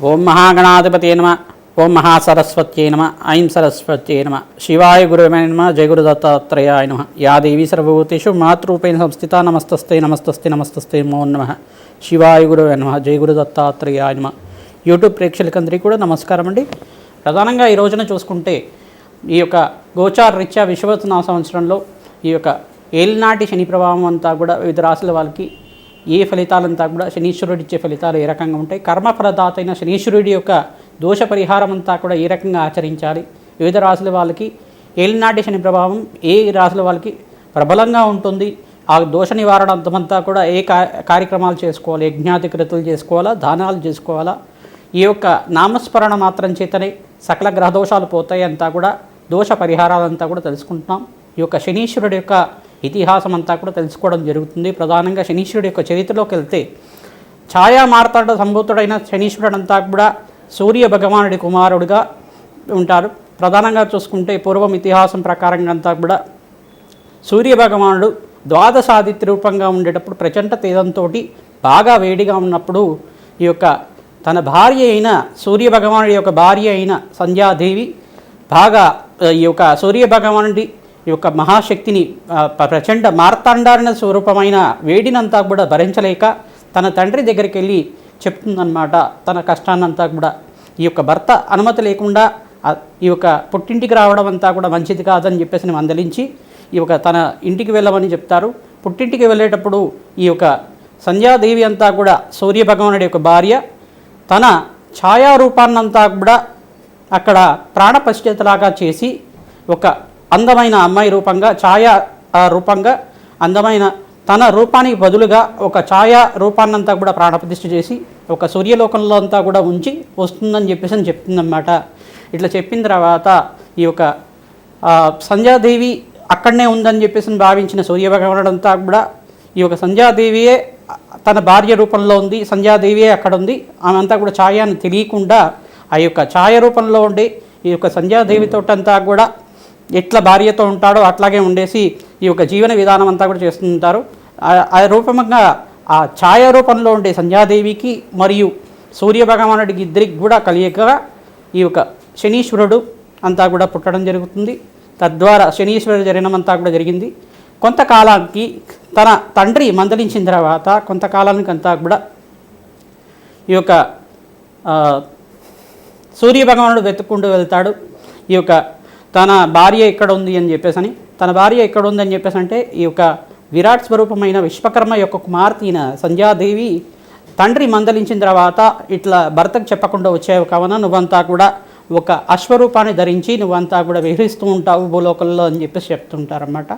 ఓం మహాగణాధిపతి నమ. ఓం మహాసరస్వత్యై నమ. ఐం సరస్వత్యై నమ. శివాయ గురువే నమ. జయ గురు దత్తాత్రేయాయ నమ. యా దేవి సర్వభూతేషు మాతృపేణ సంస్థిత నమస్తస్తే నమస్తస్తే నమస్తస్తే మో నమ. శివాయ గురువే నమ. జయ గురు దత్తాత్రేయాయ నమ. యూట్యూబ్ ప్రేక్షకులందరికీ కూడా నమస్కారం అండి. ప్రధానంగా ఈ రోజున చూసుకుంటే ఈ యొక్క గోచార రీత్యా విశ్వవత్న సంవత్సరంలో ఈ యొక్క ఏలినాటి శని ప్రభావం అంతా కూడా వివిధ రాశుల వాళ్ళకి ఏ ఫలితాలంతా కూడా శనీశ్వరుడు ఇచ్చే ఫలితాలు ఏ రకంగా ఉంటాయి? కర్మఫలదాత అయిన శనీశ్వరుడి యొక్క దోష పరిహారం అంతా కూడా ఏ రకంగా ఆచరించాలి? వివిధ రాశుల వాళ్ళకి ఏలినాటి శని ప్రభావం ఏ రాశుల వాళ్ళకి ప్రబలంగా ఉంటుంది? ఆ దోష నివారణ కూడా ఏ కార్యక్రమాలు చేసుకోవాలి? యజ్ఞాధికృతులు చేసుకోవాలా? దానాలు చేసుకోవాలా? ఈ యొక్క నామస్మరణ మాత్రం చేతనే సకల గ్రహదోషాలు పోతాయి అంతా కూడా దోష పరిహారాలంతా కూడా తెలుసుకుంటున్నాం. ఈ యొక్క శనీశ్వరుడు యొక్క ఇతిహాసం అంతా కూడా తెలుసుకోవడం జరుగుతుంది. ప్రధానంగా శనీశ్వరుడు యొక్క చరిత్రలోకి వెళ్తే ఛాయా మార్తాడ సంభూతుడైన శనీశ్వరుడు అంతా కూడా సూర్య భగవానుడి కుమారుడిగా ఉంటారు. ప్రధానంగా చూసుకుంటే పూర్వం ఇతిహాసం ప్రకారంగా అంతా కూడా సూర్య భగవానుడు ద్వాదశాదిత్య రూపంగా ఉండేటప్పుడు ప్రచండ తేజంతో బాగా వేడిగా ఉన్నప్పుడు ఈ యొక్క తన భార్య అయిన సూర్య భగవానుడి యొక్క భార్య అయిన సంధ్యాదేవి బాగా ఈ యొక్క సూర్య భగవానుడి యొక్క మహాశక్తిని ప్రచండ మార్తాండారణ స్వరూపమైన వేడినంతా కూడా భరించలేక తన తండ్రి దగ్గరికి వెళ్ళి చెప్తుందన్నమాట. తన కష్టాన్నంతా కూడా. ఈ యొక్క భర్త అనుమతి లేకుండా ఈ యొక్క పుట్టింటికి రావడం అంతా కూడా మంచిది కాదని చెప్పేసి మందలించి ఈ యొక్క తన ఇంటికి వెళ్ళమని చెప్తారు. పుట్టింటికి వెళ్ళేటప్పుడు ఈ యొక్క సంధ్యాదేవి అంతా కూడా సూర్య భగవానుడి యొక్క భార్య తన ఛాయారూపాన్నంతా కూడా అక్కడ ప్రాణపశ్చేతలాగా చేసి ఒక అందమైన అమ్మాయి రూపంగా ఛాయా రూపంగా అందమైన తన రూపానికి బదులుగా ఒక ఛాయా రూపాన్నంతా కూడా ప్రాణప్రతిష్ఠ చేసి ఒక సూర్యలోకంలో అంతా కూడా ఉంచి వస్తుందని చెప్పేసి అని చెప్తుందన్నమాట. ఇట్లా చెప్పిన తర్వాత ఈ యొక్క సంధ్యాదేవి అక్కడనే ఉందని చెప్పేసి భావించిన సూర్యభగవానుడంతా కూడా ఈ యొక్క సంధ్యాదేవియే తన భార్య రూపంలో ఉంది సంధ్యాదేవియే అక్కడ ఉంది ఆమె కూడా కూడా ఛాయాన్ని తెలియకుండా ఆ యొక్క ఛాయ రూపంలో ఉండి ఈ యొక్క సంధ్యాదేవితో అంతా కూడా ఎట్లా భార్యతో ఉంటాడో అట్లాగే ఉండేసి ఈ యొక్క జీవన విధానం అంతా కూడా చేస్తుంటారు. ఆ- రూపంగా ఆ ఛాయ రూపంలో ఉండే సంధ్యాదేవికి మరియు సూర్య భగవానుడికి ఇద్దరికి కూడా కలియకగా ఈ యొక్క శనీశ్వరుడు అంతా కూడా పుట్టడం జరుగుతుంది. తద్వారా శనీశ్వరుడు జననం అంతా కూడా జరిగింది. కొంతకాలానికి తన తండ్రి మందలించిన తర్వాత కొంతకాలానికి అంతా కూడా ఈ యొక్క సూర్య భగవానుడు వెతుక్కుంటూ వెళ్తాడు. ఈ యొక్క తన భార్య ఎక్కడ ఉంది అని చెప్పేసి అని తన భార్య ఎక్కడ ఉంది అని చెప్పేసి అంటే ఈ యొక్క విరాట్ స్వరూపమైన విశ్వకర్మ యొక్క కుమార్తె అయిన సంధ్యాదేవి తండ్రి మందలించిన తర్వాత ఇట్లా భర్తకు చెప్పకుండా వచ్చావు కావున నువ్వంతా కూడా ఒక అశ్వరూపాన్ని ధరించి నువ్వంతా కూడా విహరిస్తూ ఉంటావు భూలోకంలో అని చెప్పేసి చెప్తుంటారన్నమాట.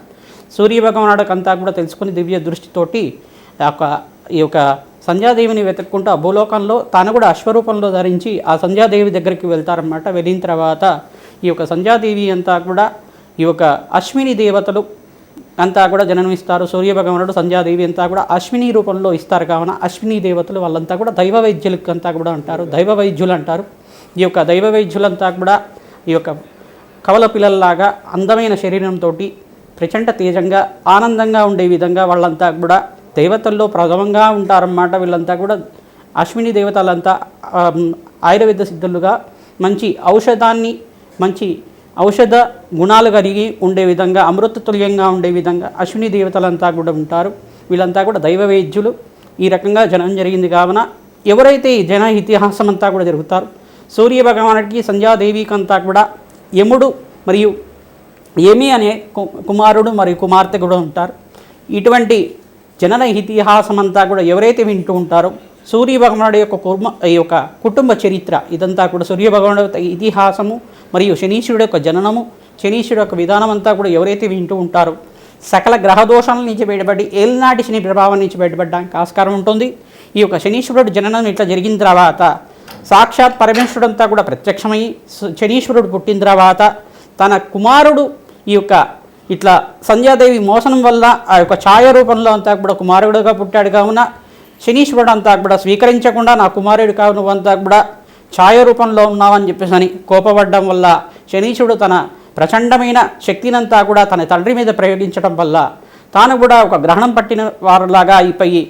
సూర్య కూడా తెలుసుకుని దివ్య దృష్టితోటి ఆ యొక్క ఈ యొక్క సంధ్యాదేవిని వెతుక్కుంటూ ఆ భూలోకంలో తాను కూడా అశ్వరూపంలో ధరించి ఆ సంధ్యాదేవి దగ్గరికి వెళ్తారన్నమాట. వెళ్ళిన తర్వాత ఈ యొక్క సంధ్యాదేవి అంతా కూడా ఈ యొక్క అశ్విని దేవతలు అంతా కూడా జననమిస్తారు. సూర్య భగవానుడు సంధ్యాదేవి అంతా కూడా అశ్విని రూపంలో ఇస్తారు కావున అశ్విని దేవతలు వాళ్ళంతా కూడా దైవ వైద్యులకు అంతా కూడా అంటారు. దైవ వైద్యులు అంటారు. ఈ యొక్క దైవ వైద్యులంతా కూడా ఈ యొక్క కవల పిల్లల్లాగా అందమైన శరీరంతో ప్రచండ తేజంగా ఆనందంగా ఉండే విధంగా వాళ్ళంతా కూడా దేవతల్లో ప్రథమంగా ఉంటారన్నమాట. వీళ్ళంతా కూడా అశ్విని దేవతలంతా ఆయుర్వేద సిద్ధులుగా మంచి ఔషధాన్ని మంచి ఔషధ గుణాలు కలిగి ఉండే విధంగా అమృతతుల్యంగా ఉండే విధంగా అశ్విని దేవతలంతా కూడా ఉంటారు. వీళ్ళంతా కూడా దైవ వైద్యులు. ఈ రకంగా జనం జరిగింది కావున ఎవరైతే ఈ జన ఇతిహాసం అంతా కూడా జరుగుతారు సూర్య భగవానుడికి సంధ్యాదేవికి అంతా కూడా యముడు మరియు ఏమి అనే కు- కుమారుడు మరియు కుమార్తె కూడా ఉంటారు. ఇటువంటి జనన ఇతిహాసం అంతా కూడా ఎవరైతే వింటూ ఉంటారో సూర్య భగవానుడి యొక్క కుర్మ ఈ యొక్క కుటుంబ చరిత్ర ఇదంతా కూడా సూర్య భగవానుడి ఇతిహాసము మరియు శనీశ్వరుడు యొక్క జననము శనీశ్వరుడు యొక్క విధానం అంతా కూడా ఎవరైతే వింటూ ఉంటారో సకల గ్రహదోషాల నుంచి బయటపడి ఏలినాటి శని ప్రభావం నుంచి బయటపడడానికి ఆస్కారం ఉంటుంది. ఈ యొక్క శనీశ్వరుడు జననం ఇట్లా జరిగిన తర్వాత సాక్షాత్ పరమేశ్వరుడు అంతా కూడా ప్రత్యక్షమై శనీశ్వరుడు పుట్టిన తర్వాత తన కుమారుడు ఈ యొక్క ఇట్లా సంధ్యాదేవి మోసనం వల్ల ఆ యొక్క ఛాయ రూపంలో అంతా కూడా కుమారుడుగా పుట్టాడు కావున శనీశ్వరుడు అంతా కూడా స్వీకరించకుండా నా కుమారుడు కావున అంతా కూడా ఛాయ రూపంలో ఉన్నావని చెప్పేసి అని కోపపడడం వల్ల శనీశుడు తన ప్రచండమైన శక్తినంతా కూడా తన తండ్రి మీద ప్రయోగించడం వల్ల తాను కూడా ఒక గ్రహణం పట్టిన వారిలాగా అయిపోయి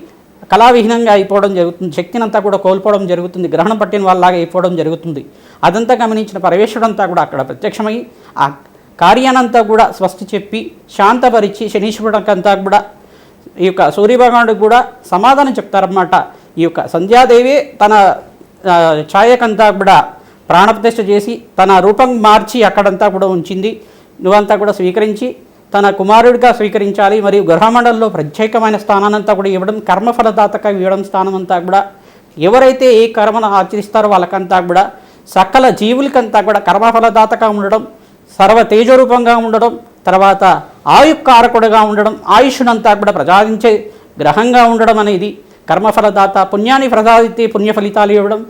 కళావిహీనంగా అయిపోవడం జరుగుతుంది. శక్తినంతా కూడా కోల్పోవడం జరుగుతుంది. గ్రహణం పట్టిన వాళ్ళలాగా అయిపోవడం జరుగుతుంది. అదంతా గమనించిన పరమేశ్వరుడంతా కూడా అక్కడ ప్రత్యక్షమై ఆ కార్యానంతా కూడా స్వస్తి చెప్పి శాంతపరిచి శనీశ్వరుడికంతా కూడా ఈ యొక్క సూర్యభగవానుడికి కూడా సమాధానం చెప్తారన్నమాట. ఈ యొక్క సంధ్యాదేవి తన ఛాయకంతా కూడా ప్రాణప్రతిష్ఠ చేసి తన రూపం మార్చి అక్కడంతా కూడా ఉంచింది. నువ్వంతా కూడా స్వీకరించి తన కుమారుడిగా స్వీకరించాలి మరియు గ్రహమండలంలో ప్రత్యేకమైన స్థానాన్నంతా కూడా ఇవ్వడం కర్మఫలదాతగా ఇవ్వడం స్థానం అంతా కూడా ఎవరైతే ఏ కర్మను ఆచరిస్తారో వాళ్ళకంతా కూడా సకల జీవులకంతా కూడా కర్మఫలదాతగా ఉండడం సర్వ తేజరూపంగా ఉండడం తర్వాత ఆయుక్కారకుడుగా ఉండడం ఆయుష్నంతా కూడా ప్రసాదించే గ్రహంగా ఉండడం అనేది కర్మఫలదాత పుణ్యాన్ని ప్రసాదితే పుణ్య ఫలితాలు ఇవ్వడం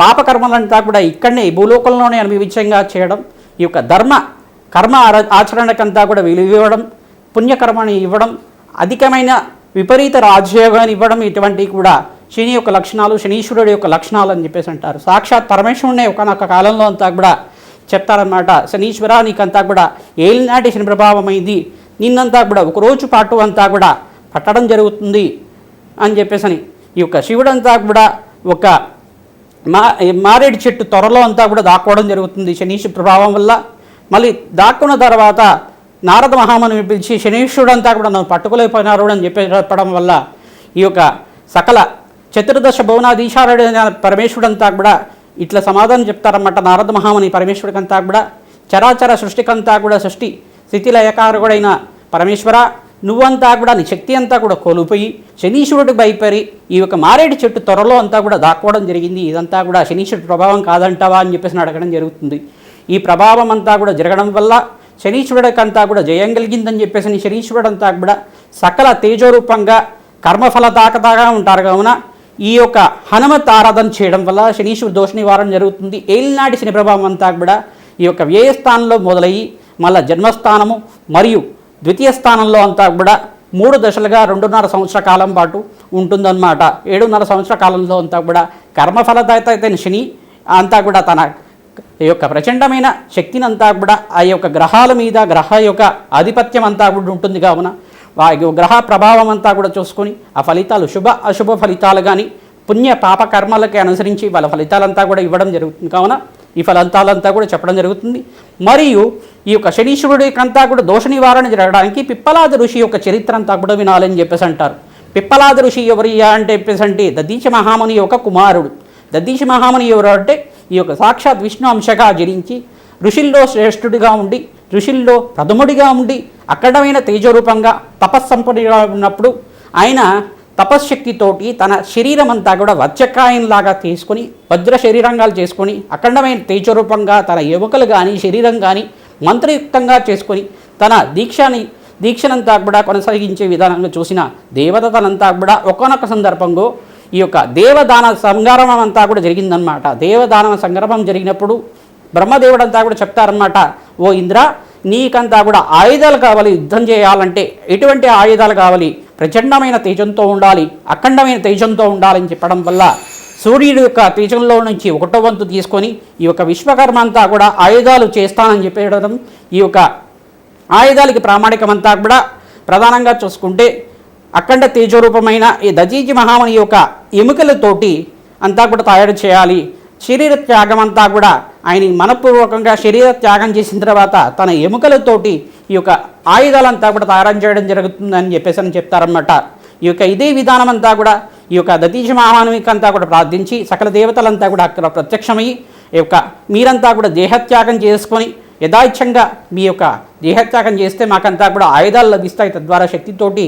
పాపకర్మలంతా కూడా ఇక్కడనే భూలోకంలోనే అనుభవించంగా చేయడం ఈ యొక్క ధర్మ కర్మ ఆచరణకంతా కూడా విలువ ఇవ్వడం పుణ్యకర్మని ఇవ్వడం అధికమైన విపరీత రాజయోగాన్ని ఇవ్వడం ఇటువంటివి కూడా శని యొక్క లక్షణాలు శనీశ్వరుడు యొక్క లక్షణాలు అని చెప్పేసి అంటారు. సాక్షాత్ పరమేశ్వరుడే ఒకనొక కాలంలో అంతా కూడా చెప్తారనమాట శనీశ్వర నీకంతా కూడా ఏలినాటి శని ప్రభావమైంది. నిన్నంతా కూడా ఒక రోజు పాటు అంతా కూడా పట్టడం జరుగుతుంది అని చెప్పేసి ఈ యొక్క శివుడంతా కూడా ఒక మా మారేడు చెట్టు త్వరలో అంతా కూడా దాక్కోవడం జరుగుతుంది. శనీష్ ప్రభావం వల్ల మళ్ళీ దాక్కున్న తర్వాత నారద మహాముని పిలిచి శనీశ్వరుడు అంతా కూడా నన్ను పట్టుకోలేకపోయినారు అని చెప్పి చెప్పడం వల్ల ఈ యొక్క సకల చతుర్దశ భువనాధీశారుడు పరమేశ్వరుడంతా కూడా ఇట్లా సమాధానం చెప్తారన్నమాట. నారద మహాముని పరమేశ్వరుడికంతా కూడా చరాచర సృష్టికంతా కూడా సృష్టి స్థితిలయకారకుడైన పరమేశ్వర నువ్వంతా కూడా నీ శక్తి అంతా కూడా కోల్పోయి శనీశ్వరుడికి భయపడి ఈ యొక్క మారేడు చెట్టు త్వరలో అంతా కూడా దాక్కోవడం జరిగింది. ఇదంతా కూడా శనీశ్వరుడు ప్రభావం కాదంటావా అని చెప్పేసి అడగడం జరుగుతుంది. ఈ ప్రభావం అంతా కూడా జరగడం వల్ల శనీశ్వరుడికంతా కూడా జయం కలిగిందని చెప్పేసి నీ శనీశ్వరుడు అంతా కూడా సకల తేజోరూపంగా కర్మఫల తాకతాగా ఉంటారు. కావున ఈ యొక్క హనుమత్ ఆరాధన చేయడం వల్ల శనీశ్వరు దోష నివారణ జరుగుతుంది. ఏలినాటి శని ప్రభావం అంతా కూడా ఈ యొక్క వ్యయస్థానంలో మొదలయ్యి మళ్ళా జన్మస్థానము మరియు ద్వితీయ స్థానంలో అంతా కూడా మూడు దశలుగా రెండున్నర సంవత్సర కాలం పాటు ఉంటుందన్నమాట. ఏడున్నర సంవత్సర కాలంలో అంతా కూడా కర్మఫలదాత అయితే శని అంతా కూడా తన ఈ యొక్క ప్రచండమైన శక్తిని అంతా కూడా ఆ యొక్క గ్రహాల మీద గ్రహ యొక్క ఆధిపత్యం అంతా కూడా ఉంటుంది కావున ఆ యొక్క గ్రహ ప్రభావం అంతా కూడా చూసుకొని ఆ ఫలితాలు శుభ అశుభ ఫలితాలు కానీ పుణ్య పాప కర్మలకి అనుసరించి వాళ్ళ ఫలితాలంతా కూడా ఇవ్వడం జరుగుతుంది కావున ఈ ఫలితాలంతా కూడా చెప్పడం జరుగుతుంది. మరియు ఈ యొక్క శనీశ్వరుడికంతా కూడా దోష నివారణ జరగడానికి పిప్పలాద ఋషి యొక్క చరిత్ర అంతా కూడా వినాలని చెప్పేసి అంటారు. పిప్పలాద ఋషి ఎవరియా అంటే చెప్పేసి అంటే దదీశ మహాముని యొక్క కుమారుడు. దదీశ మహాముని ఎవరు అంటే ఈ యొక్క సాక్షాత్ విష్ణు అంశగా జరించి ఋషుల్లో శ్రేష్ఠుడిగా ఉండి ఋషుల్లో ప్రథముడిగా ఉండి అఖండమైన తేజరూపంగా తపస్సంపన్నుడిగా ఉన్నప్పుడు ఆయన తపశ్శక్తితోటి తన శరీరం అంతా కూడా వజ్రకాయంలాగా తీసుకొని వజ్ర శరీరంగాలు చేసుకొని అఖండమైన తేజరూపంగా తన యువకులు కానీ శరీరం కానీ మంత్రయుక్తంగా చేసుకొని తన దీక్షని దీక్షనంతా కూడా కొనసాగించే విధానంగా చూసిన దేవతలంతా కూడా ఒకనొక సందర్భంలో ఈ యొక్క దేవదాన సంగ్రామం అంతా కూడా జరిగిందనమాట దేవదాన సంగ్రామం జరిగినప్పుడు బ్రహ్మదేవుడంతా కూడా చెప్తారన్నమాట ఓ ఇంద్ర నీకంతా కూడా ఆయుధాలు కావాలి యుద్ధం చేయాలంటే ఎటువంటి ఆయుధాలు కావాలి? ప్రచండమైన తేజంతో ఉండాలి అఖండమైన తేజంతో ఉండాలని చెప్పడం వల్ల సూర్యుడి యొక్క తేజంలో నుంచి ఒకటో వంతు తీసుకొని ఈ యొక్క విశ్వకర్మ అంతా కూడా ఆయుధాలు చేస్తానని చెప్పడం ఈ యొక్క ఆయుధాలకి ప్రామాణికమంతా కూడా ప్రధానంగా చూసుకుంటే అఖండ తేజరూపమైన ఈ దజీజి మహాముని యొక్క ఎముకలతోటి అంతా కూడా తయారు చేయాలి. శరీర త్యాగం అంతా కూడా ఆయన మనపూర్వకంగా శరీర త్యాగం చేసిన తర్వాత తన ఎముకలతోటి ఈ యొక్క ఆయుధాలంతా కూడా తయారు చేయడం జరుగుతుందని చెప్పేసి అని చెప్తారన్నమాట. ఈ యొక్క ఇదే విధానం అంతా కూడా ఈ యొక్క దతీజ మహామానవికి కూడా ప్రార్థించి సకల దేవతలంతా కూడా అక్కడ ప్రత్యక్షమై ఈ యొక్క మీరంతా కూడా దేహత్యాగం చేసుకొని యథాయిచ్ఛంగా మీ యొక్క దేహత్యాగం చేస్తే మాకంతా కూడా ఆయుధాలు లభిస్తాయి. తద్వారా శక్తితోటి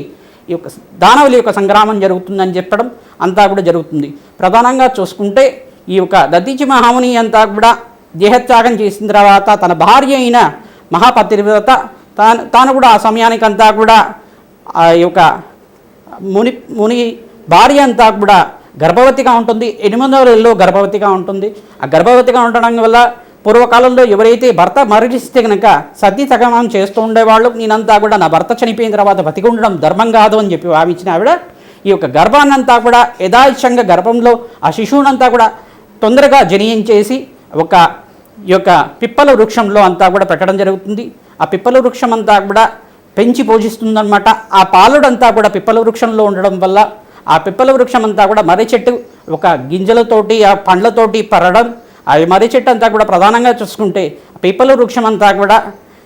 ఈ యొక్క దానవుల యొక్క సంగ్రామం జరుగుతుందని చెప్పడం అంతా కూడా జరుగుతుంది. ప్రధానంగా చూసుకుంటే ఈ యొక్క దతీచి మహాముని అంతా కూడా దేహత్యాగం చేసిన తర్వాత తన భార్య అయిన మహాపతివ్రత తాను తాను కూడా ఆ సమయానికంతా కూడా ఆ యొక్క ముని ముని భార్య అంతా కూడా గర్భవతిగా ఉంటుంది. ఎనిమిదో నెలలో గర్భవతిగా ఉంటుంది. ఆ గర్భవతిగా ఉండడం వల్ల పూర్వకాలంలో ఎవరైతే భర్త మరణిస్తే కనుక సతీ సగమం చేస్తూ ఉండేవాళ్ళు. నేనంతా కూడా నా భర్త చనిపోయిన తర్వాత బతికి ఉండడం ధర్మం కాదు అని చెప్పి భావించిన ఆవిడ ఈ యొక్క గర్భాన్నంతా కూడా యథాయిషంగా గర్భంలో ఆ శిశువునంతా కూడా తొందరగా జనియించేసి ఒక ఈ యొక్క పిప్పల వృక్షంలో అంతా కూడా పెట్టడం జరుగుతుంది. ఆ పిప్పల వృక్షం అంతా కూడా పెంచి పోషిస్తుందన్నమాట. ఆ పాలుడంతా కూడా పిప్పల వృక్షంలో ఉండడం వల్ల ఆ పిప్పల వృక్షం అంతా కూడా మర్రి చెట్టు ఒక గింజలతోటి ఆ పండ్లతోటి పరడం అవి మర్రి చెట్టు అంతా కూడా ప్రధానంగా చూసుకుంటే పిప్పల వృక్షం అంతా కూడా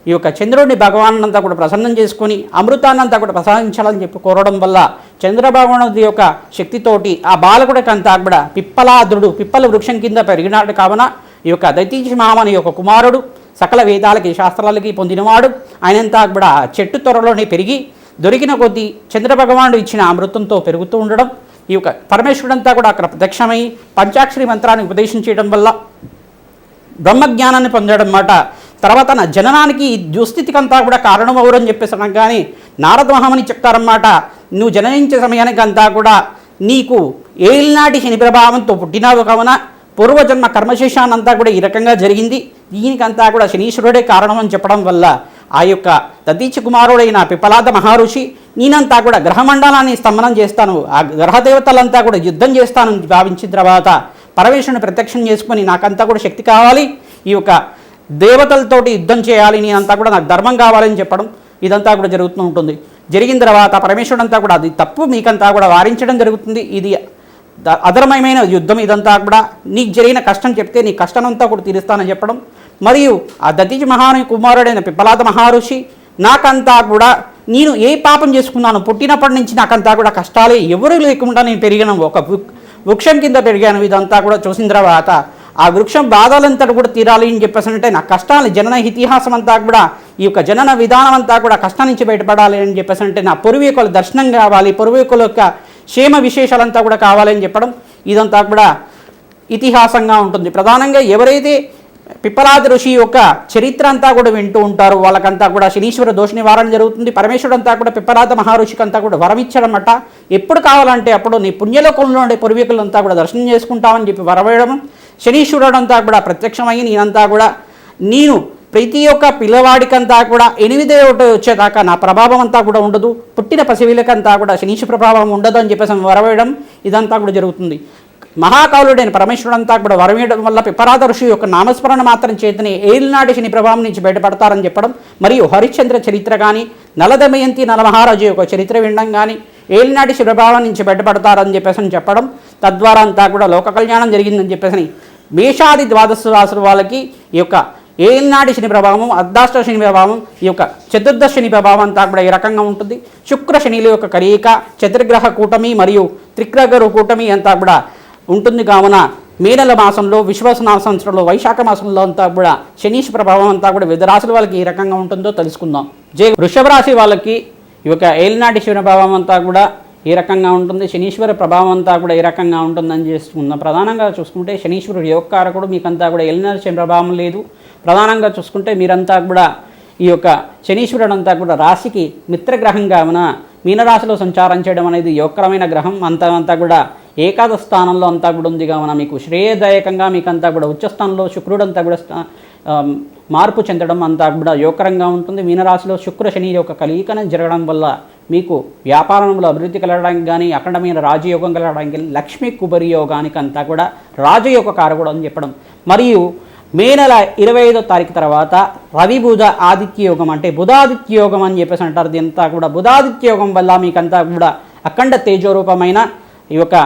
ఈ యొక్క చంద్రుడిని భగవాన్ అంతా కూడా ప్రసన్నం చేసుకొని అమృతాన్నంతా కూడా ప్రసాదించాలని చెప్పి కోరడం వల్ల చంద్రభగవానుడి యొక్క శక్తితోటి ఆ బాలకుడికి కూడా పిప్పలాద్రుడు పిప్పల వృక్షం కింద పెరిగినాడు కావున ఈ యొక్క దైతీజ మామని యొక్క కుమారుడు సకల వేదాలకి శాస్త్రాలకి పొందినవాడు. ఆయనంతా కూడా చెట్టు త్వరలోనే పెరిగి దొరికిన కొద్దీ చంద్రభగవానుడు ఇచ్చిన అమృతంతో పెరుగుతూ ఉండడం ఈ యొక్క పరమేశ్వరుడంతా కూడా అక్కడ ప్రత్యక్షమై పంచాక్షరి మంత్రాన్ని చేయడం వల్ల బ్రహ్మజ్ఞానాన్ని పొందడం మాట. తర్వాత నా జననానికి దుస్థితికంతా కూడా కారణం ఎవరు చెప్పేసడం చెప్పేసి అనగానే నారద మహామని చెప్తారన్నమాట. నువ్వు జననించే సమయానికి అంతా కూడా నీకు ఏలినాటి శని ప్రభావంతో పుట్టినావు కావున పూర్వజన్మ కర్మశేషానంతా కూడా ఈ రకంగా జరిగింది. దీనికంతా కూడా శనీశ్వరుడే కారణం అని చెప్పడం వల్ల ఆ యొక్క దతీచ కుమారుడైన పిపలాద మహర్షి నేనంతా కూడా గ్రహమండలాన్ని స్తంభనం చేస్తాను. ఆ గ్రహదేవతలంతా కూడా యుద్ధం చేస్తాను భావించిన తర్వాత పరమేశ్వరుని ప్రత్యక్షం చేసుకొని నాకంతా కూడా శక్తి కావాలి. ఈ యొక్క దేవతలతోటి యుద్ధం చేయాలి. నేనంతా కూడా నాకు ధర్మం కావాలని చెప్పడం ఇదంతా కూడా జరుగుతూ ఉంటుంది. జరిగిన తర్వాత పరమేశ్వరుడు అంతా కూడా అది తప్పు మీకంతా కూడా వారించడం జరుగుతుంది. ఇది ద- అధర్మమైన యుద్ధం ఇదంతా కూడా. నీకు జరిగిన కష్టం చెప్తే నీ కష్టం అంతా కూడా తీరుస్తానని చెప్పడం. మరియు ఆ దతిజ మహాను కుమారుడైన పిప్పలాద మహర్షి నాకంతా కూడా నేను ఏ పాపం చేసుకున్నాను పుట్టినప్పటి నుంచి నాకంతా కూడా కష్టాలే ఎవరు లేకుండా నేను పెరిగిన. ఒక వృక్షం కింద పెరిగాను. ఇదంతా కూడా చూసిన తర్వాత ఆ వృక్షం బాధలంతా కూడా తీరాలి అని చెప్పేసి అంటే నా కష్టాలు జనన ఇతిహాసం అంతా కూడా ఈ యొక్క జనన విధానం అంతా కూడా కష్టం నుంచి బయటపడాలి అని చెప్పేసి అంటే నా పూర్వీకుల దర్శనం కావాలి పూర్వీకుల యొక్క క్షేమ విశేషాలంతా కూడా కావాలని చెప్పడం ఇదంతా కూడా ఇతిహాసంగా ఉంటుంది. ప్రధానంగా ఎవరైతే పిప్పలాది ఋషి యొక్క చరిత్ర అంతా కూడా వింటూ ఉంటారు వాళ్ళకంతా కూడా శనీశ్వర దోష నివారణ జరుగుతుంది. పరమేశ్వరుడు అంతా కూడా పిప్పలాద మహర్షికి అంతా కూడా వరమిచ్చడమట ఎప్పుడు కావాలంటే అప్పుడు నీ పుణ్యలోకంలో ఉండే పూర్వీకులంతా కూడా దర్శనం చేసుకుంటామని చెప్పి వరవేయడం శనీశ్వరుడు అంతా కూడా ప్రత్యక్షమై నేనంతా కూడా నేను ప్రతి ఒక్క పిల్లవాడికంతా కూడా ఎనిమిదే ఒకటి వచ్చేదాకా నా ప్రభావం అంతా కూడా ఉండదు. పుట్టిన పసివిలకంతా కూడా శనీశ్వర ప్రభావం ఉండదు అని చెప్పేసి వరవేయడం ఇదంతా కూడా జరుగుతుంది. మహాకాలుడైన పరమేశ్వరుడు అంతా కూడా వరవేయడం వల్ల పిపరాధ ఋషి యొక్క నామస్మరణ మాత్రం చేతనే ఏలినాటి శని ప్రభావం నుంచి బయటపడతారని చెప్పడం మరియు హరిశ్చంద్ర చరిత్ర కానీ నలదమయంతి నలమహారాజు యొక్క చరిత్ర వినడం కానీ ఏలినాటి శని ప్రభావం నుంచి బయటపడతారని చెప్పేసి అని చెప్పడం తద్వారా అంతా కూడా లోక కళ్యాణం జరిగిందని చెప్పేసి మేషాది ద్వాదశ రాసుల వాళ్ళకి ఈ యొక్క ఏనాటి శని ప్రభావం అర్ధాష్ట శని ప్రభావం ఈ యొక్క చతుర్దశ శని ప్రభావం అంతా కూడా ఈ రకంగా ఉంటుంది. శుక్ర శనిల యొక్క కలయిక చతుర్గ్రహ కూటమి మరియు త్రిగ్రహ కూటమి అంతా కూడా ఉంటుంది. కావున మే మాసంలో విశ్వాస సంవత్సరంలో వైశాఖ మాసంలో అంతా కూడా శనీష్ ప్రభావం అంతా కూడా వివిధ రాశుల వాళ్ళకి ఏ రకంగా ఉంటుందో తెలుసుకుందాం. జై వృషభ రాశి వాళ్ళకి ఈ యొక్క ఏలినాటి శని ప్రభావం అంతా కూడా ఏ రకంగా ఉంటుంది. శనీశ్వర ప్రభావం అంతా కూడా ఏ రకంగా ఉంటుందని చేసుకుందాం ప్రధానంగా చూసుకుంటే శనీశ్వరుడు యోగకారకుడు. మీకంతా కూడా ఎలినాటి ప్రభావం లేదు. ప్రధానంగా చూసుకుంటే మీరంతా కూడా ఈ యొక్క శనీశ్వరుడు అంతా కూడా రాశికి మిత్రగ్రహంగా ఉన్న మీనరాశిలో సంచారం చేయడం అనేది యోగకరమైన గ్రహం. అంతా అంతా కూడా ఏకాదశ స్థానంలో అంతా కూడా ఉంది కావున మీకు శ్రేయదాయకంగా మీకంతా కూడా ఉచ్చస్థానంలో శుక్రుడు అంతా కూడా స్థా- మార్పు చెందడం అంతా కూడా యోగకరంగా ఉంటుంది. మీనరాశిలో శుక్ర శని యొక్క కలియికన జరగడం వల్ల మీకు వ్యాపారంలో అభివృద్ధి కలగడానికి కానీ అఖండమైన రాజయోగం కలగడానికి కానీ లక్ష్మీ కుబరి యోగానికి అంతా కూడా రాజయోగ కారకుడు అని చెప్పడం. మరియు మే నెల ఇరవై ఐదో తారీఖు తర్వాత రవి బుధ ఆదిత్య యోగం అంటే బుధాదిత్య యోగం అని చెప్పేసి అంటారు. దీంతా కూడా బుధాదిత్య యోగం వల్ల మీకంతా కూడా అఖండ తేజోరూపమైన ఈ యొక్క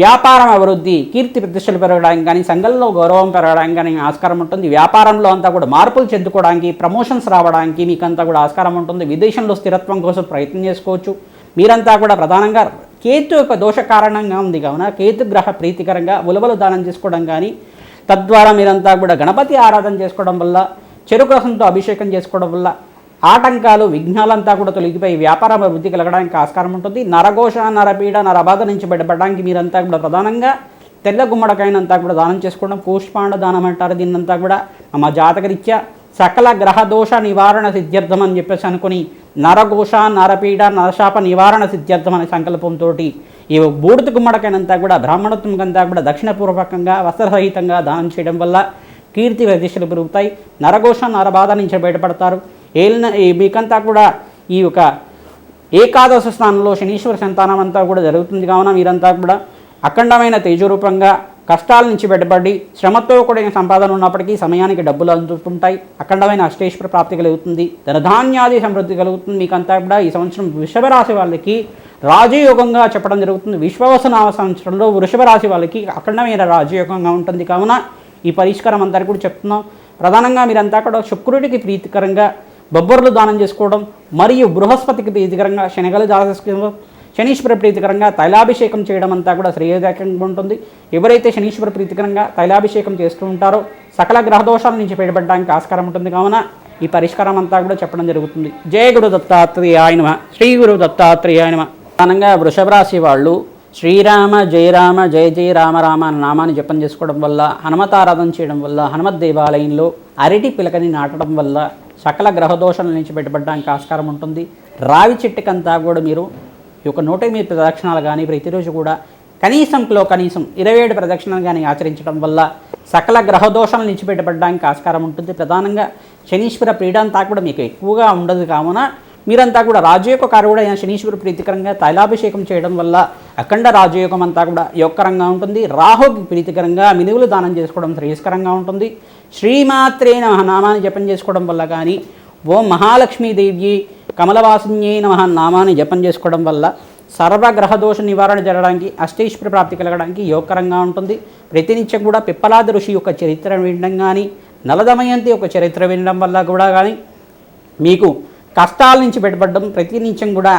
వ్యాపారం అభివృద్ధి కీర్తి ప్రతిష్టలు పెరగడానికి కానీ సంఘంలో గౌరవం పెరగడానికి కానీ ఆస్కారం ఉంటుంది. వ్యాపారంలో అంతా కూడా మార్పులు చెందుకోవడానికి ప్రమోషన్స్ రావడానికి మీకంతా కూడా ఆస్కారం ఉంటుంది. విదేశంలో స్థిరత్వం కోసం ప్రయత్నం చేసుకోవచ్చు. మీరంతా కూడా ప్రధానంగా కేతు యొక్క దోష కారణంగా ఉంది కావున కేతు గ్రహ ప్రీతికరంగా ఉలవలు దానం చేసుకోవడం కానీ తద్వారా మీరంతా కూడా గణపతి ఆరాధన చేసుకోవడం వల్ల చెరుకు రసంతో అభిషేకం చేసుకోవడం వల్ల ఆటంకాలు విఘ్నాలంతా కూడా తొలగిపోయి వ్యాపార అభివృద్ధి కలగడానికి ఆస్కారం ఉంటుంది. నరఘోష నరపీడ నరబాధ నుంచి బయటపడడానికి మీరంతా కూడా ప్రధానంగా తెల్ల గుమ్మడికాయనంతా కూడా దానం చేసుకోవడం కూష్పాండ దానం అంటారు. దీన్నంతా కూడా మా జాతకరీత్యా సకల గ్రహదోష నివారణ సిద్ధ్యర్థం అని చెప్పేసి అనుకుని నరఘోష నరపీడ నరశాప నివారణ సిద్ధ్యర్థం అనే సంకల్పంతో ఈ బూడిద గుమ్మడికాయనంతా కూడా బ్రాహ్మణత్వంకంతా కూడా దక్షిణపూర్వకంగా వస్త్రసహితంగా దానం చేయడం వల్ల కీర్తి ప్రతిష్టలు పెరుగుతాయి. నరఘోష నరబాధ నుంచి బయటపడతారు. ఏలిన ఈ మీకంతా కూడా ఈ యొక్క ఏకాదశ స్థానంలో శనీశ్వర సంతానం అంతా కూడా జరుగుతుంది కావున మీరంతా కూడా అఖండమైన తేజరూపంగా కష్టాల నుంచి బయటపడి శ్రమతో కూడిన సంపాదన ఉన్నప్పటికీ సమయానికి డబ్బులు అందుతుంటాయి. అఖండమైన అష్టేశ్వర ప్రాప్తి కలుగుతుంది. ధనధాన్యాది సమృద్ధి కలుగుతుంది. మీకంతా కూడా ఈ సంవత్సరం వృషభ రాశి వాళ్ళకి రాజయోగంగా చెప్పడం జరుగుతుంది. విశ్వవసనామ సంవత్సరంలో వృషభ రాశి వాళ్ళకి అఖండమైన రాజయోగంగా ఉంటుంది కావున ఈ పరిష్కారం అంతా కూడా చెప్తున్నాం. ప్రధానంగా మీరంతా కూడా శుక్రుడికి ప్రీతికరంగా బొబ్బర్లు దానం చేసుకోవడం మరియు బృహస్పతికి ప్రీతికరంగా శనగలు దానం చేసుకోవడం శనీశ్వర ప్రీతికరంగా తైలాభిషేకం చేయడం అంతా కూడా శ్రేయదాయకంగా ఉంటుంది. ఎవరైతే శనీశ్వర ప్రీతికరంగా తైలాభిషేకం చేస్తూ ఉంటారో సకల గ్రహదోషాల నుంచి బయటపడడానికి ఆస్కారం ఉంటుంది. కావున ఈ పరిష్కారం అంతా కూడా చెప్పడం జరుగుతుంది. జయ గురు దత్తాత్రేయాయ నమ. శ్రీ గురు దత్తాత్రేయాయ ప్రధానంగా వృషభ రాశి వాళ్ళు శ్రీరామ జయరామ జయ జయ రామ రామ అన్న నామాన్ని జపం చేసుకోవడం వల్ల హనుమతారాధన చేయడం వల్ల హనుమత్ దేవాలయంలో అరటి పిలకని నాటడం వల్ల సకల గ్రహదోషాల నుంచి బయటపడడానికి ఆస్కారం ఉంటుంది. రావి చెట్టుకంతా కూడా మీరు ఈ యొక్క నూట ఎనిమిది ప్రదక్షిణాలు కానీ ప్రతిరోజు కూడా కనీసంలో కనీసం ఇరవై ఏడు ప్రదక్షిణలు కానీ ఆచరించడం వల్ల సకల గ్రహదోషాల నుంచి బయటపడడానికి ఆస్కారం ఉంటుంది. ప్రధానంగా శనీశ్వర పీడంతా కూడా మీకు ఎక్కువగా ఉండదు కావున మీరంతా కూడా రాజయోగ కారుడు అయిన శనీశ్వర ప్రీతికరంగా తైలాభిషేకం చేయడం వల్ల అఖండ రాజయోగం అంతా కూడా యోగకరంగా ఉంటుంది. రాహుకి ప్రీతికరంగా మినుగులు దానం చేసుకోవడం శ్రేయస్కరంగా ఉంటుంది. శ్రీమాత్రే నమ నామాన్ని జపం చేసుకోవడం వల్ల కానీ ఓం మహాలక్ష్మీదేవి కమలవాసిన్యే నమ నామాన్ని జపం చేసుకోవడం వల్ల సర్వగ్రహ దోష నివారణ జరగడానికి అష్టేశ్వర ప్రాప్తి కలగడానికి యోగకరంగా ఉంటుంది. ప్రతినిత్యం కూడా పిప్పలాద ఋషి యొక్క చరిత్ర వినడం కానీ నలదమయంతి యొక్క చరిత్ర వినడం వల్ల కూడా కానీ మీకు కష్టాల నుంచి బయటపడడం ప్రతినిత్యం కూడా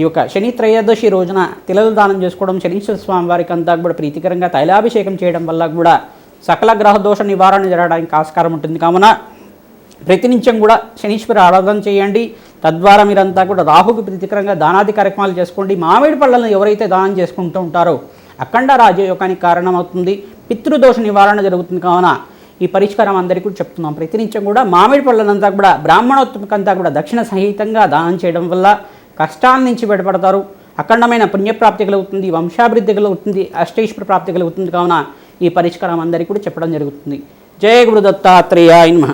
ఈ యొక్క శని త్రయోదశి రోజున తిలలు దానం చేసుకోవడం శనీశ్వర స్వామి వారికి అంతా కూడా ప్రీతికరంగా తైలాభిషేకం చేయడం వల్ల కూడా సకల గ్రహ దోష నివారణ జరగడానికి ఆస్కారం ఉంటుంది. కావున ప్రతినిత్యం కూడా శనీశ్వర ఆరాధన చేయండి. తద్వారా మీరంతా కూడా రాహుకు ప్రీతికరంగా దానాది కార్యక్రమాలు చేసుకోండి. మామిడి పళ్ళను ఎవరైతే దానం చేసుకుంటూ ఉంటారో అఖండ రాజయోగానికి కారణమవుతుంది. పితృదోష నివారణ జరుగుతుంది. కావున ఈ పరిష్కారం అందరికీ కూడా చెప్తున్నాం. ప్రతినిత్యం కూడా మామిడి పళ్ళనంతా కూడా బ్రాహ్మణోత్తమకంతా కూడా దక్షిణ సహితంగా దానం చేయడం వల్ల కష్టాల నుంచి బయటపడతారు. అఖండమైన పుణ్యప్రాప్తి కలుగుతుంది వంశాభివృద్ధి కలుగుతుంది అష్టేశ్వర ప్రాప్తి కలుగుతుంది. కావున ఈ పరిష్కారం అందరికీ కూడా చెప్పడం జరుగుతుంది. జయ గురు ఇన్మ